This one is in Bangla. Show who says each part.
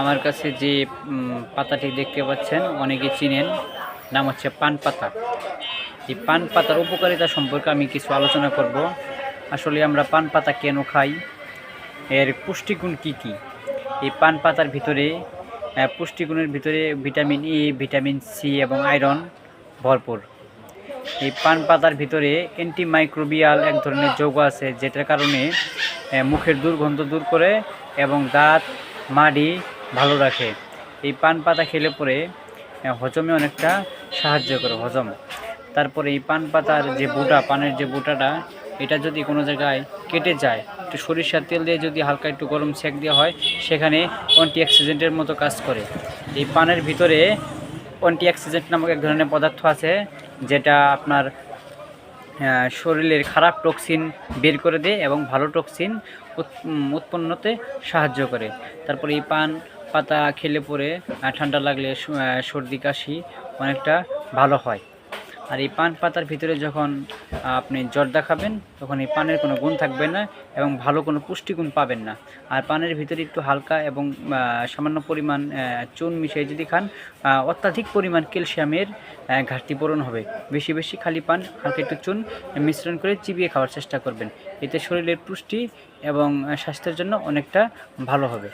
Speaker 1: আমার কাছে যে পাতাটি দেখতে পাচ্ছেন, অনেকে চিনেন, নাম হচ্ছে পান পাতা। এই পান পাতার উপকারিতা সম্পর্কে আমি কিছু আলোচনা করব। আসলে আমরা পান পাতা কেন খাই? এর পুষ্টিগুণ কি কি? এই পান পাতার ভিতরে পুষ্টিগুণের ভিতরে ভিটামিন ই ভিটামিন সি এবং আয়রন ভরপুর। এই পান পাতার ভিতরে অ্যান্টিমাইক্রোবিয়াল এক ধরনের যৌগ আছে, যেটার কারণে মুখের দুর্গন্ধ দূর করে এবং দাঁত, মাড়ি ভালো রাখে। এই পান পাতা খেলে পরে হজমে অনেকটা সাহায্য করে, হজম। তারপরে এই পান পাতার যে বুটা, পানের যে বুটাটা, এটা যদি কোনো জায়গায় কেটে যায়, একটু সরিষার তেল দিয়ে যদি হালকা একটু গরম সেক দেওয়া হয়, সেখানে অ্যান্টি অক্সিডেন্টের মতো কাজ করে। এই পানের ভিতরে অ্যান্টি অক্সিডেন্ট নামক এক ধরনের পদার্থ আছে, যেটা আপনার শরীরের খারাপ টক্সিন বের করে দেয় এবং ভালো টক্সিন উৎপন্নতে সাহায্য করে। তারপরে এই পান পাতা খেলে পরে ঠান্ডা লাগলে সর্দি, কাশি অনেকটা ভালো হয়। আর এই পান পাতার ভিতরে যখন আপনি জর্দা খাবেন, তখন এই পানের কোনো গুণ থাকবে না এবং ভালো কোনো পুষ্টিগুণ পাবেন না। আর পানের ভিতরে একটু হালকা এবং সামান্য পরিমাণ চুন মিশিয়ে যদি খান অত্যাধিক পরিমাণ ক্যালসিয়ামের ঘাটতি পূরণ হবে। বেশি বেশি খালি পান, হালকা একটু চুন মিশ্রণ করে চিবিয়ে খাওয়ার চেষ্টা করবেন। এতে শরীরের পুষ্টি এবং স্বাস্থ্যের জন্য অনেকটা ভালো হবে।